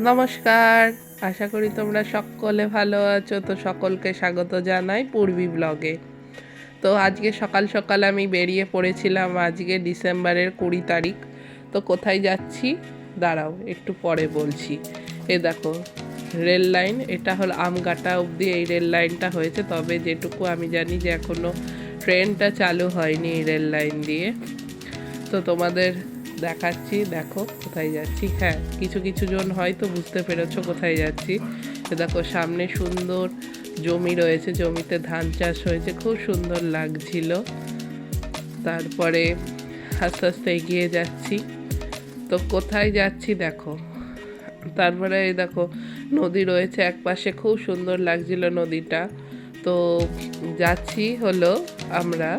নমস্কার, আশা করি তোমরা সকলে ভালো আছো। তো সকলকে স্বাগত জানাই পূর্বী ব্লগে। তো আজকে সকাল সকাল আমি বেরিয়ে পড়েছিলাম আজকে ডিসেম্বরের কুড়ি তারিখ। তো কোথায় যাচ্ছি? দাঁড়াও, একটু পরে বলছি। এ দেখো, রেল লাইন, এটা হলো আমগাটা অবধি এই রেল লাইনটা হয়েছে। তবে যেটুকু আমি জানি যে এখনও ট্রেনটা চালু হয়নি এই রেল লাইন দিয়ে। তো তোমাদের দেখাচ্ছি, দেখো কোথায় যাচ্ছি। হ্যাঁ কিছু কিছু জন হয়তো বুঝতে পেরেছ কোথায় যাচ্ছি। দেখো সামনে সুন্দর জমি রয়েছে, জমিতে ধান চাষ হয়েছে, খুব সুন্দর লাগছিল। তারপরে আস্তে আস্তে এগিয়ে যাচ্ছি। তো কোথায় যাচ্ছি দেখো। তারপরে এই দেখো নদী রয়েছে এক পাশে খুব সুন্দর লাগছিল নদীটা। তো যাচ্ছি হলো আমরা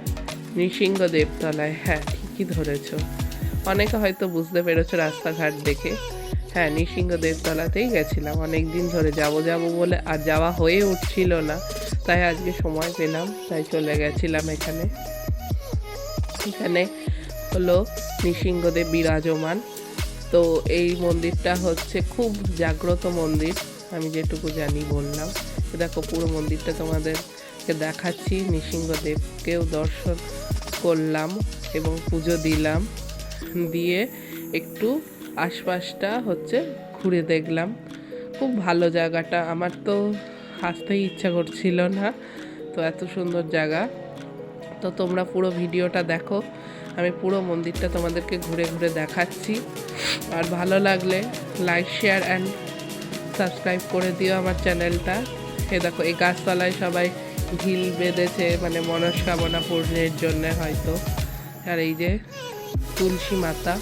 নৃসিংহ দেবতলায় হ্যাঁ ঠিকই ধরেছো। অনেকে হয়তো বুঝতে পেরেছ রাস্তাঘাট দেখে। হ্যাঁ নৃসিংহ দেবতলাতেই গেছিলাম। অনেক দিন ধরে যাব যাব বলে আর যাওয়া হয়ে উঠছিল না। তাই আজকে সময় পেলাম, তাই চলে গেছিলাম এখানে। এখানে হলো নৃসিংহদেব বিরাজমান। তো এই মন্দিরটা হচ্ছে খুব জাগ্রত মন্দির, আমি যেটুকু জানি বললাম। দেখো, পুরো মন্দিরটা তোমাদেরকে দেখাচ্ছি। নৃসিংহদেবকেও দর্শন করলাম এবং পুজো দিলাম। দিয়ে একটু আশপাশটা হচ্ছে ঘুরে দেখলাম। খুব ভালো জায়গাটা। আমার তো আসতেই ইচ্ছা করছিল না, তো এত সুন্দর জায়গা। তো তোমরা পুরো ভিডিওটা দেখো। আমি পুরো মন্দিরটা তোমাদেরকে ঘুরে ঘুরে দেখাচ্ছি। আর ভালো লাগলে লাইক শেয়ার অ্যান্ড সাবস্ক্রাইব করে দিও আমার চ্যানেলটা। এ দেখো, এই গাছতলায় সবাই ঢিল বেঁধেছে মানে মনস্কামনা পূর্ণের জন্য হয়তো। আর এই যে তুলসী মাতা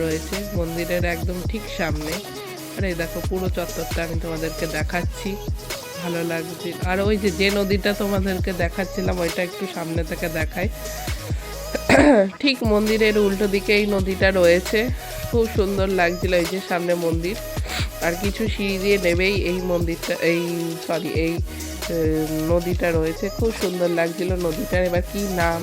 রয়েছে মন্দিরের একদম ঠিক সামনে। আর এই দেখো, পুরো চত্বরটা আমি তোমাদেরকে দেখাচ্ছি। ভালো লাগছে। আর ওই যে যে নদীটা তোমাদেরকে দেখাচ্ছিলাম, ওইটা একটু সামনে থেকে দেখাই। ঠিক মন্দিরের উল্টো দিকে এই নদীটা রয়েছে। খুব সুন্দর লাগছিল এই যে সামনে মন্দির। আর কিছু সিঁড়ি দিয়ে নেবেই এই মন্দিরটা, এই সরি এই নদীটা রয়েছে। খুব সুন্দর লাগছিল নদীটার। এবার কি নাম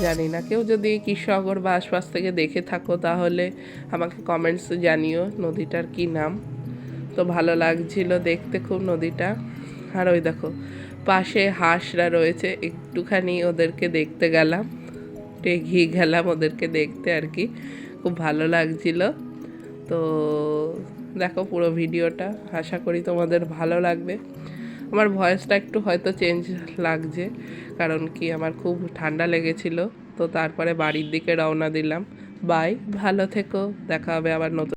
জানি না। কেউ যদি কৃষ্ণনগর বা আশপাশ থেকে দেখে থাকো তাহলে আমাকে কমেন্টস জানিও নদীটার কি নাম। তো ভালো লাগছিল দেখতে খুব নদীটা। আর ওই দেখো, পাশে হাঁসরা রয়েছে। একটুখানি ওদেরকে দেখতে গেলাম। একটু এগিয়ে গেলাম ওদেরকে দেখতে আর কি। খুব ভালো লাগছিল। তো দেখো পুরো ভিডিওটা। আশা করি তোমাদের ভালো লাগবে। আমার ভয়েসটা একটু হয়তো চেঞ্জ লাগছে, কারণ কি আমার খুব ঠান্ডা লেগেছিল। তো তারপরে বাড়ির দিকে রওনা দিলাম। বাই ভালো থেকো, দেখা হবে আবার নতুন